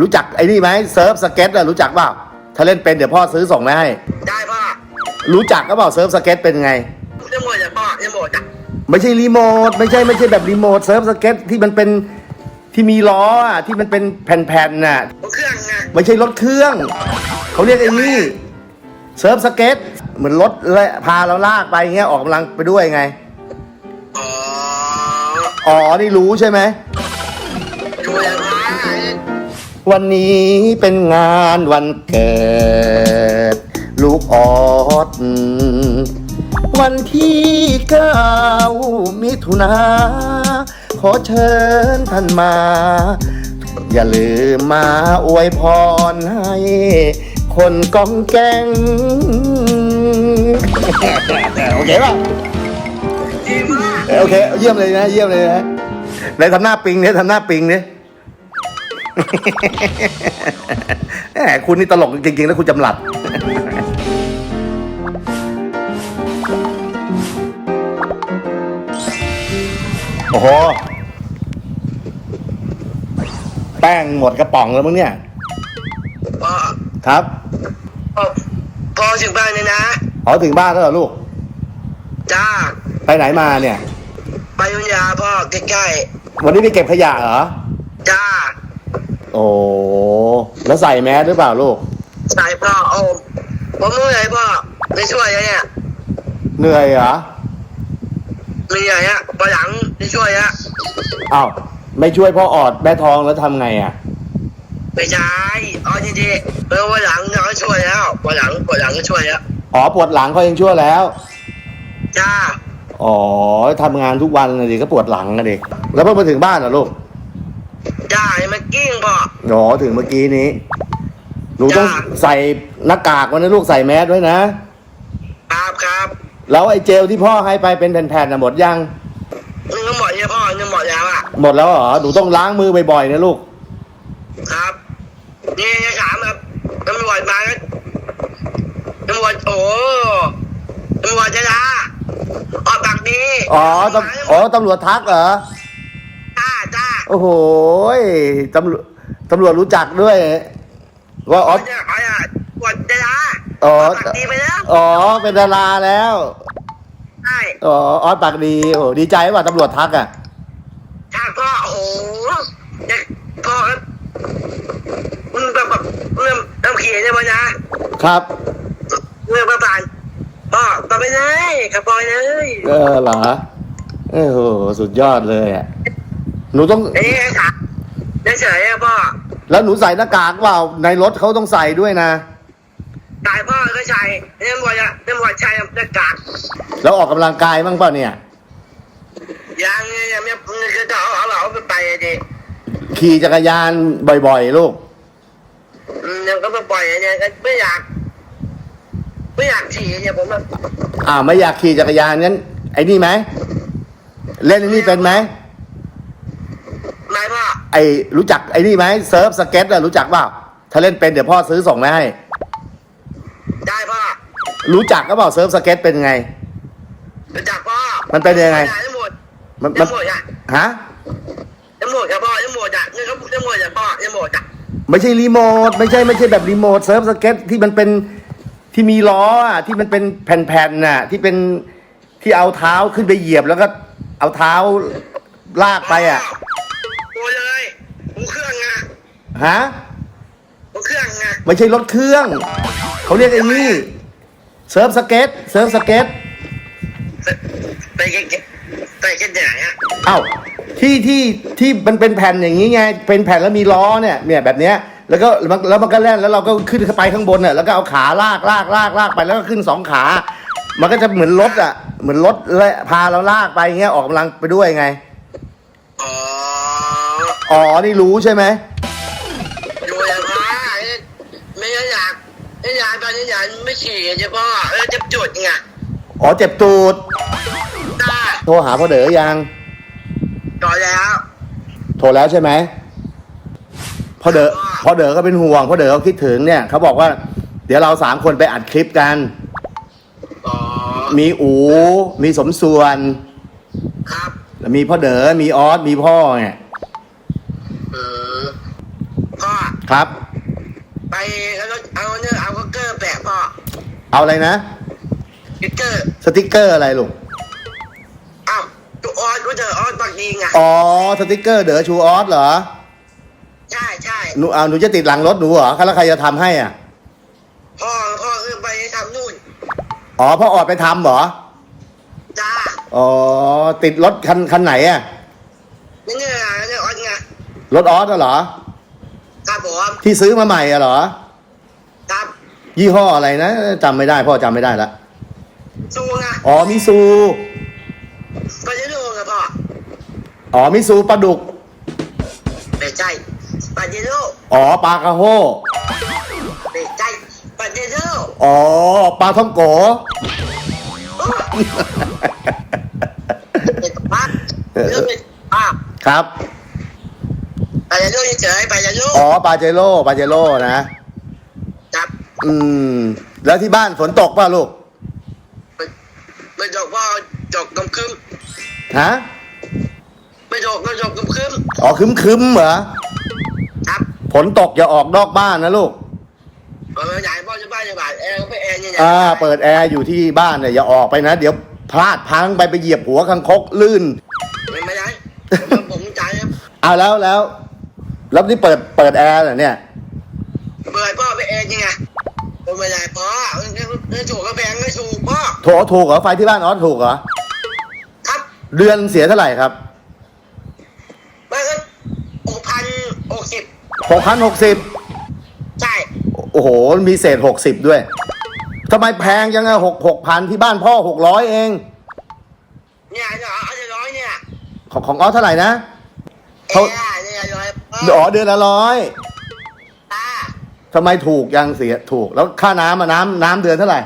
รู้จักไอ้นี่ไหมเซิร์ฟสเก็ตอะรู้จักเปล่าถ้าเล่นเป็นเดี๋ยวพ่อซื้อส่งมาให้ ได้พ่อรู้จักก็เปล่าเซิร์ฟสเก็ตเป็นไงจะหมดจะพ่อจะหมดอะไม่ใช่รีโมทไม่ใช่ไม่ใช่แบบรีโมทเซิร์ฟสเก็ตที่มันเป็นที่มีล้ออะที่มันเป็นแผ่นๆน่ะเครื่องไงไม่ใช่รถเครื่องเขาเรียกไอ้นี่เซิร์ฟสเก็ตเหมือนรถและพาเราลากไปเงี้ยออกกำลังไปด้วยไงอ๋ออ๋อนี่รู้ใช่ไหมดูอย่างไร วันนี้เป็นงานวันเกิด ลูกออด วันที่เก้ามิถุนาขอเชิญท่านมา อย่าลืมมาอวยพรให้ คนกองแกงโอเคป่ะดีมากเออโอเค เยี่ยมเลยนะ เยี่ยมเลยนะไหนทำหน้าปิงเนี่ยทำหน้าปิงเนี่ย แหมคุณนี่ตลกจริงๆ แล้วคุณจำหลัด โอ้โห แป้งหมดกระป๋องแล้วมึงเนี่ย พ่อครับ พ่อพ่อถึงบ้านเลยนะ อ๋อถึงบ้านแล้วเหรอลูก จ้า ไปไหนมาเนี่ย ไปยุธยาพ่อใกล้วันนี้ไปเก็บขยะเหรอ ๆ จ้า โอ้แล้วใส่แมสหรือเปล่าลูก ใส่พ่อโอ้ผมเมื่อยพ่อไม่ช่วยนะเนี่ยเหนื่อยเหรอมีอะไรฮะปหลังไม่ช่วยฮะอ้าวไม่ช่วยพ่อออดแม่ทองแล้วทำไงอะไม่ใช่เอาจริงๆเมื่อวันหลังเขาช่วยแล้ววันหลังวันหลังก็ช่วยแล้วอ๋อปวดหลังเขายังช่วยแล้วจ้าอ๋อทำงานทุกวันเลยดิก็ปวดหลังกันดิแล้วเพิ่งมาถึงบ้านเหรอลูก จ้าให้มันกิ้งพ่อ อ๋อถึงเมื่อกี้นี้ หนูต้องจ้าใส่หน้ากากไว้นะลูกใส่แมสไว้นะ ครับครับแล้วไอ้เจลที่พ่อให้ไปเป็นแผ่นๆน่ะหมดยังนี่ก็หมดแล้วพ่อนี่หมดแล้วอะ หมดแล้วเหรอ หนูต้องล้างมือบ่อยๆนะลูก ครับนี่จะถามแบบตำรวจมาแล้วตำรวจโอ้ตำรวจจะลาออกปากดีอ๋อตำอ๋อตำรวจทักเหรอจ้าจ้า โอ้โหยตำรวจตำรวจรู้จักด้วย ว่าอ๋อจะขออย่าตำรวจจะลาอ๋อออกปากดีไปแล้วอ๋อเป็นดาราแล้ว ใช่อ๋อออสปากดีโอ้ดีใจว่าตำรวจทักอะถ้าพ่อโอ้โหเนี่ยพ่อครับมึงแบบแบบเรื่องน้ำเขียนใช่ไหมนะครับ เรื่องประบานพ่อต่อไปเลยขับปล่อยเลย เออเหรอโอ้โหสุดยอดเลยอะ หนูต้องเอ๊ะค่ะเฉยๆอะพ่อแล้วหนูใส่หน้ากากเปล่า ในรถเขาต้องใส่ด้วยนะ ตายพ่อก็ใช่เรื่องวัวจะเรื่องวัวใช้หน้ากากแล้วออกกำลังกายบ้างเปล่าเนี่ย ยังไงยังไม่คือจะเอาเอาเราไปไปอะดิขี่จักรยานบ่อยๆ ลูก อืมยังก็ไม่ปล่อยอะเนี่ยก็ไม่อยาก ไม่อยากขี่เนี่ยผมอะอ่าไม่อยากขี่จักรยานงั้น ไอ้นี่ไหม เล่นไอ้นี่เป็นไหมนายพ่อ ไอ้รู้จักไอ้นี่ไหมเซิร์ฟสเก็ตอะรู้จักเปล่าถ้าเล่นเป็นเดี๋ยวพ่อซื้อส่งมาให้ ได้พ่อรู้จักก็เปล่าเซิร์ฟสเก็ตเป็นไง รู้จักพ่อมันเป็นยังไงทั้งหมดมันทั้มันงหมดอะฮะทั้งหมดอะพ่อทั้งหมดอะนี่เขาทั้งหมดอะพ่อทั้งหมดอะไม่ใช่รีโมทไม่ใช่ไม่ใช่แบบรีโมทเซิร์ฟสเก็ตที่มันเป็นที่มีล้ออะที่มันเป็นแผ่นๆน่ะ ที่เป็นที่เอาเท้าขึ้นไปเหยียบแล้วก็เอาเท้าลากไปอะ ฮะผมเครื่องอะไม่ใช่รถเครื่อง เขาเรียกไอ้นี่เซิร์ฟสเก็ตเซิร์ฟสเก็ตไปกันไปกันไหนอะเอ้าที่ที่ที่มันเป็นแผ่นอย่างนี้ไง เป็นแผ่นแล้วมีล้อเนี่ยเนี่ยแบบเนี้ยแล้วก็มันแล้วมันก็แล่นแล้วเราก็ขึ้นไปข้างบนน่ะแล้วก็เอาขาลากลากลากลากไปแล้วก็ขึ้นสองขา มันก็จะเหมือนรถอะ เหมือนรถและพาเราลากไปเงี้ยออกกำลังไปด้วยไงอ๋ออ๋อนี่รู้ใช่ไหม ยากตอนนี้อยากไม่ขี่ใช่พ่อเออจะจุดไงอ๋อเจ็บตูดได้โทรหาพ่อเด๋อยัง ต่อแล้วโทรแล้วใช่ไหมพ่อเด๋อพ่อเด๋อก็เป็นห่วงพ่อเด๋อเขาคิดถึงเนี่ยเขาบอกว่า เดี๋ยวเราสามคนไปอัดคลิปกัน อ๋อมีอูมีสมส่วน ครับแล้วมีพ่อเด๋อมีออสมีพ่อเนี่ยเออพ่อครับ ไปเอารถเอาเนี่ยเอาก็เกอร์แปะพ่อ เอาอะไรนะ สติ๊กเกอร์สติกเกอร์อะไรลูก อ้าวตัวออสก็เจอออสปากดีไงอ๋อ สติกเกอร์เด๋อชูออสเหรอ ใช่ใช่หนูเอาหนูจะติดหลังรถหนูเหรอแล้วใครจะทำให้อะ พ่อพ่อเออไปทำนู่นอ๋อพ่อออดไปทำเหรอ จ้าอ๋อ ติดรถคันคันไหนอะ นี่เนี่ยเนี่ยออสไงรถออสอะเหรอ ครับผมที่ซื้อมาใหม่อะเหรอครับ ยี่ห้ออะไรนะจำไม่ได้ พ่อจำไม่ได้ละซูไงอ๋อมิซูไปจะดูไงพ่ออ๋อมิซูปลาดุกไม่ใช่ปาเจโร่อ๋อปลากระโฮไม่ใช่ปาเจโร่อ๋อปลาท่องโกเป็นป้าเรื่องเป็นป้าครับปาเจโร่เฉยๆปาเจโร่อ๋อปลาเจโร่ปลาเจโร่นะครับ อืม แล้วที่บ้านฝนตกป่ะลูกไม่จบพ่อจบกำคึมฮะไม่จบไม่จบกำคึมอ๋อคึมคึมๆเหรอครับฝนตกอย่าออกนอกบ้านนะลูกเออใหญ่พ่อจะบ้านจะบ้านแอร์ก็ไปแอร์เนี่ยอ่าเปิดแอร์อยู่ที่บ้านเนี่ยอย่าออกไปนะ เดี๋ยวพลาดพลังไปไปเหยียบหัวคังคกลื่นไม่ไม่ได้ผมผมใจครับเอาแล้วแล้วแล้วนี่เปิดเปิดแอร์เหรอเนี่ย เปิดพ่อไปแอร์ยังไง ผมไม่ได้พ่อเนี่ยถูกก็แพงไม่ถูกพ่อโถถูกเหรอไฟที่บ้านออสถูกเหรอครับเดือนเสียเท่าไหร่ครับมันก็หกพันหกสิบหกพันหกสิบใช่โอ้โหมีเศษหกสิบด้วยทำไมแพงจังอะหกหกพันที่บ้านพ่อหกร้อยเอง เนี่ยเนี่ยเอาจะร้อยเนี่ยของของออสเท่าไหร่นะแอเขาร์เนี่ยร้อยพ่ออ๋อเดือนละร้อยตา ทำไมถูกยังเสียถูก แล้วค่าน้ำอะน้ำน้ำเดือนเท่าไหร่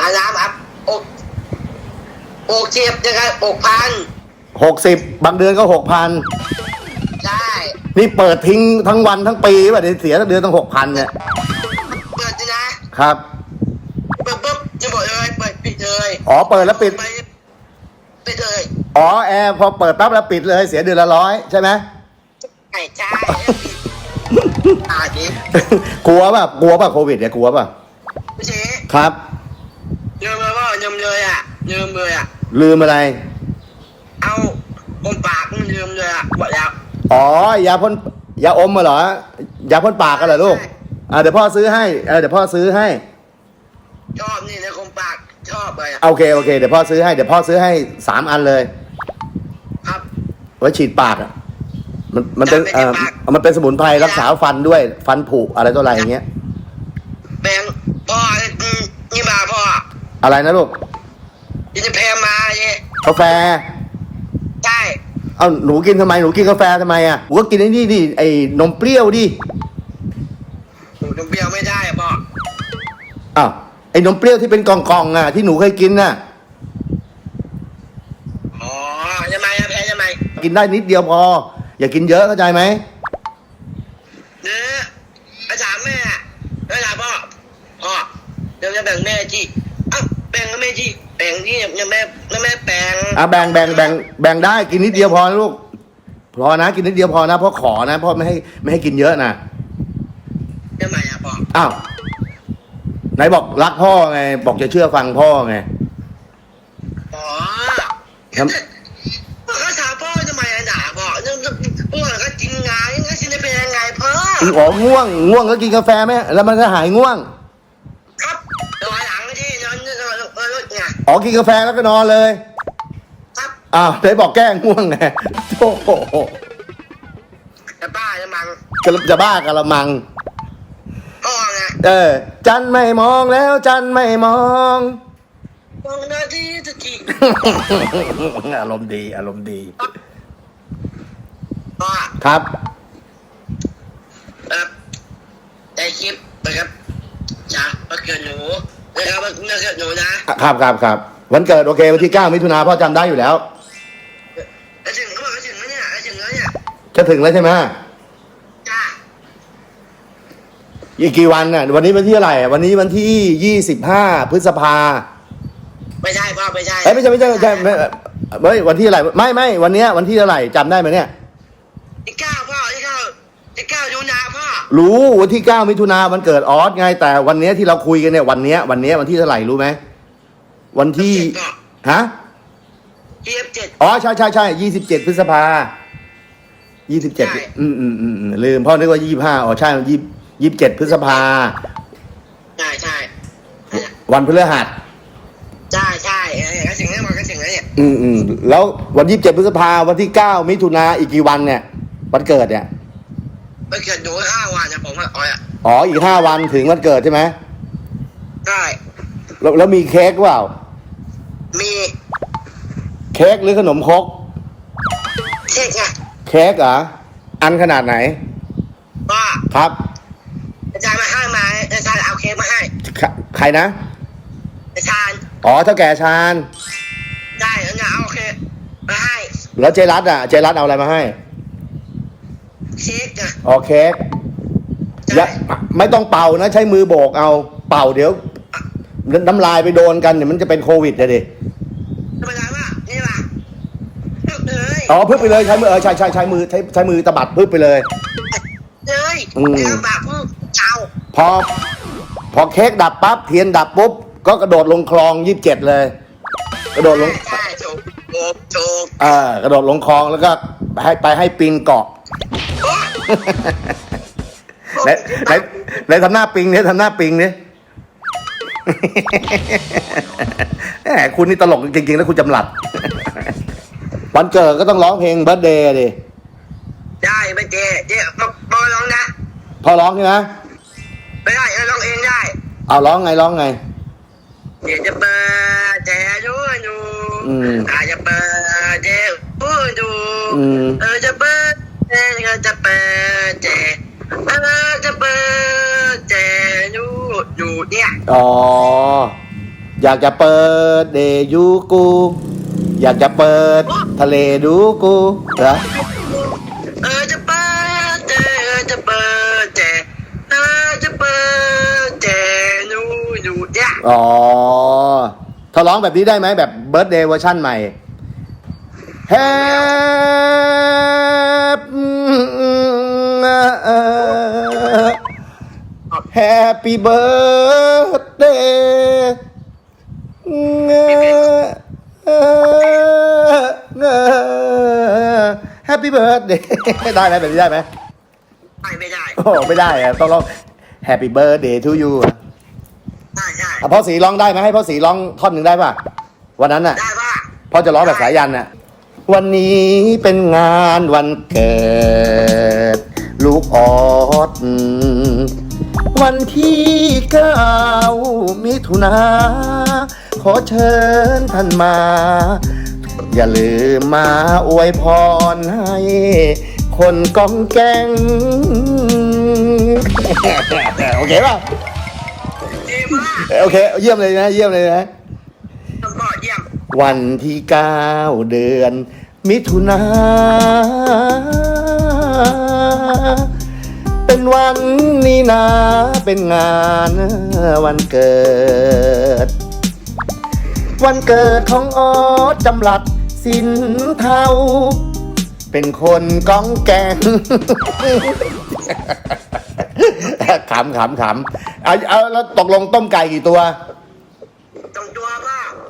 อาน้ำอัพอกอกเจ็บยังไงอกพันหกสิบบางเดือนก็หกพันใช่นี่เปิดทิ้งทั้งวันทั้งปีป่ะเดี๋ยวเสียเดือนตั้งหกพันเนี่ยเปิดเลยนะครับ เปิดปุ๊บจะบอกเลยเปิดปิดเลยอ๋อเปิดแล้วปิด ไปปิดเลยอ๋อแอร์พอเปิดปั๊บแล้วปิดเลยเสียเดือนละร้อยใช่ไหมใช่ใช่ อ่าดิกลัวป่ะกลัวป่ะโควิดเนี่ยกลัวป่ะพี่เจ๊ครับยืมเลยว่ายืมเลยอะยืมเลยอะ ลืมอะไร เอาอมปากมันยืมเลยอะหมดแล้ว อ๋อยาพ่นยาอมมาเหรอยาพ่นปากกันเหรอลูกอ่าเดี๋ยวพ่อซื้อให้เออเดี๋ยวพ่อซื้อให้ชอบนี่ในคมปากชอบเลยอะโอเคโอเคเดี๋ยวพ่อซื้อให้เดี๋ยวพ่อซื้อให้สามอันเลย ครับไว้ฉีดปากอะ มันมันเป็นจะเอไม่อฉีดปากมันเป็นสมุนไพรรักษาฟันด้วย ฟันผุอะไรตัวอะไรอย่างเงี้ยแบงพ่อนี่มาพ่ออะไรนะลูกนี่จะแพงมาเนี่ยกาแฟใช่เอ้าหนูกินทำไมหนูกินกาแฟทำไมอะหนูก็กินไอ้นี่ดิไอ้นมเปรี้ยวดิหนูต้องเบี้ยวไม่ได้อะพ่ออ้าวไอ้นมเปรี้ยวที่เป็นกล่องๆอะที่หนูเคยกินน่ะอ๋อทำไมอะแพงทำไมกินได้นิดเดียวพอ อย่ากินเยอะเข้าใจไหมเนื้ออาจารย์แม่แล้วถามพ่อพ่อเดี๋ยวจะแบ่งแม่จีอ้าวแบ่งก็แม่จีแบ่งที่ยังแม่ยังแม่แบ่งอะแบ่งแบ่งแบ่งแบ่งได้กินนิดเดียวพอนะลูกพอนะกินนิดเดียวพอนะพ่อขอนะพ่อไม่ให้ไม่ให้กินเยอะนะทำไมอะพ่ออ้าวไหนบอกรักพ่อไง บอกจะเชื่อฟังพ่อไง อ๋อ ครับ ก็ถามพ่อทำไมอะด่าพ่อเนี่ย พ่อก็กินไงงั้นสิจะเป็นยังไงพ่ออ๋อง่วง ง่วงก็กินกาแฟไหมแล้วมันก็หายง่วง ครับรอยหลังที่นอนนอนเออไงอ๋อกินกาแฟแล้วก็นอนเลย ครับอ้าวไหนบอกแก้ง่วงไงโอ้โหจะบ้าจะมังจะจะบ้ากะละมังพ่อไงเออ จันไม่มองแล้ว จันไม่มองมองหน้าที่ตะกี้อารมณ์ดี อารมณ์ดี พ่อครับ ครับได้คลิปนะครับจ้าวันเกิดหนูนะครับวันเกิดหนูนะครับครับครับวันเกิดโอเควันที่9มิถุนาพ่อจำได้อยู่แล้วจะถึงเขาบอกจะถึงแล้วเนี่ยจะถึงแล้วเนี่ยจะถึงแล้วใช่ไหมจ้าอีกกี่วันน่ะวันนี้วันที่อะไหรอะวันนี้วันที่25พฤษภาไม่ใช่พ่อไม่ใช่เอ้ยไม่ใช่ไม่ใช่ไม่ใช่ไม่เฮ้ยวันที่อะไรไม่ไม่วันเนี้ยวันที่อะไหรจำได้ไหมเนี่ย ที่เก้าพ่อที่เก้าที่เก้าดูนาพ่อรู้วันที่เก้ามิถุนาวันเกิดออสไง แต่วันเนี้ยที่เราคุยกันเนี่ยวันเนี้ยวันเนี้ยวันที่เท่าไหร่รู้ไหมวันที่ฮะยี่สิบเจ็ดอ๋อใช่ใช่ใช่ยี่สิบเจ็ดพฤษภายี่สิบเจ็ดใช่อืมอืมอืมอืมลืมพ่อนึกว่ายี่ห้าอ๋อใช่ยี่ยี่สิบเจ็ดพฤษภาใช่ใช่วันพฤหัสใช่ใช่เออก็ถึงแล้วมันก็ถึงแล้วเนี่ยอืมอืมแล้ววันยี่สิบเจ็ดพฤษภาวันที่เก้ามิถุนาอีกกี่วันเนี่ย วันเกิดเนี่ยมันเกิดดูห้าวันนะผมอะอ๋อยอะอ๋ออีกห้าวันถึงวันเกิดใช่ไหมใช่แล้วแล้วมีเค้กเปล่า มีเค้กหรือขนมครกเค้กไงเค้กเหรออันขนาดไหนว่าครับอาจารย์มาให้มาอาจารย์เอาเค้กมาให้ใครใครนะอาจารย์อ๋อเท่าแก่ชาญได้แล้วนะเอาเค้กมาให้แล้วเจรัตอะเจรัตเอาอะไรมาให้ เค้กนะอ๋อเค้กใช่อย่าไม่ต้องเป่านะ ใช้มือโบกเอาเป่าเดี๋ยว น้ำลายไปโดนกันเดี๋ยวมันจะเป็นโควิดเลยดิธรรมดาว่านี่ว่ะปึ๊บเลยอ๋อพึ่บไปเลยใช้มือเออใช้ใช้ใช้มือใช้ใช้มือตะบัดพึ่บไปเลยเลยอืมเดี๋ยวแบบพึ่งเจ้าพอ พอเค้กดับปั๊บเทียนดับปุ๊บก็กระโดดลงคลองยี่สิบเจ็ดเลย กระโดดลงใช่ถูกถูกถูกเออกระโดดลงคลองแล้วก็ไปให้ไปให้ปิงเกาะโอ๊ย ไหนไหนไหนทำหน้าปิงเนี่ยทำหน้าปิงเนี่ยแหมคุณนี่ตลกจริงๆ แล้วคุณจำหลัด วันเกิดก็ต้องร้องเพลงเบิร์ดเดย์ดิ ได้ไม่เจ๊เจ๊มามาลองนะพอร้องใช่ไหมไม่ได้เออลองเองได้เอาร้องไงร้องไงเดี๋ยวจะเปิดแจดูดูอืมอาจจะเปิดแจดูดูอืมเออจะเปิดแจ ก็จะเปิดแจเออจะเปิดแจดูดูเนี่ยอ๋อ อยากจะเปิดเดยูกู อยากจะเปิดทะเลดูกูเหรอเออจะเปิดแจเออจะเปิดแจเออจะเปิดแจดูดูเนี่ยอ๋อถ้าร้องแบบนี้ได้ไหมแบบเบิร์ดเดย์เวอร์ชั่นใหม่ Happy birthday Happy birthday ได้ไหมแบบนี้ได้ไหมไม่ไม่ได้โอ้ไม่ได้อะต้องร้อง Happy birthday to you อะได้ได้อะพ่อสีร้องได้ไหมให้พ่อสีร้องท่อนหนึ่งได้ป่ะวันนั้นน่ะได้ป่ะพ่อจะร้องแบบสายันน่ะ วันนี้เป็นงานวันเกิด ลูกออด วันที่เก้ามิถุนา ขอเชิญท่านมา อย่าลืมมาอวยพรให้ คนกองแกง โอเคป่ะ โอเค เยี่ยมเลยนะ เยี่ยมเลยนะ วันที่เก้าเดือน มิถุนาเป็นวันนี้นาเป็นงานวันเกิด วันเกิดของออสจำหลัดสินเทาเป็นคนก้องแกงขำขำขำเอาเอาแล้วตกลงต้มไก่กี่ตัว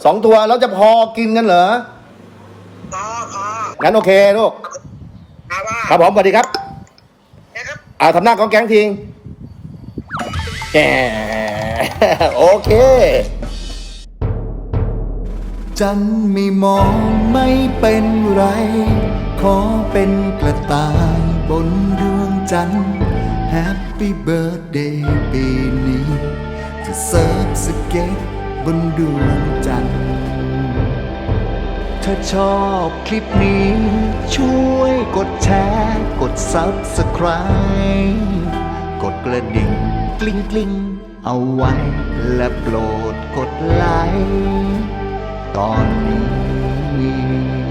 สองตัวแล้วจะพอกินกันเหรอพอพองั้นโอเคลูกครับว่าครับผมสวัสดีครับนะครับอ่าทำหน้ากองแก๊งทิ้งแหมโอเค จันไม่มองไม่เป็นไร ขอเป็นกระต่ายบนดวงจันทร์ Happy Birthday ปีนี้จะเซิร์ฟสเก็ต บนดวงจันทร์ถ้าชอบคลิปนี้ ช่วยกดแชร์ กด Subscribe กดกระดิ่ง กลิ้งกลิ้งเอาไว้และโปรดกดไลค์ตอนนี้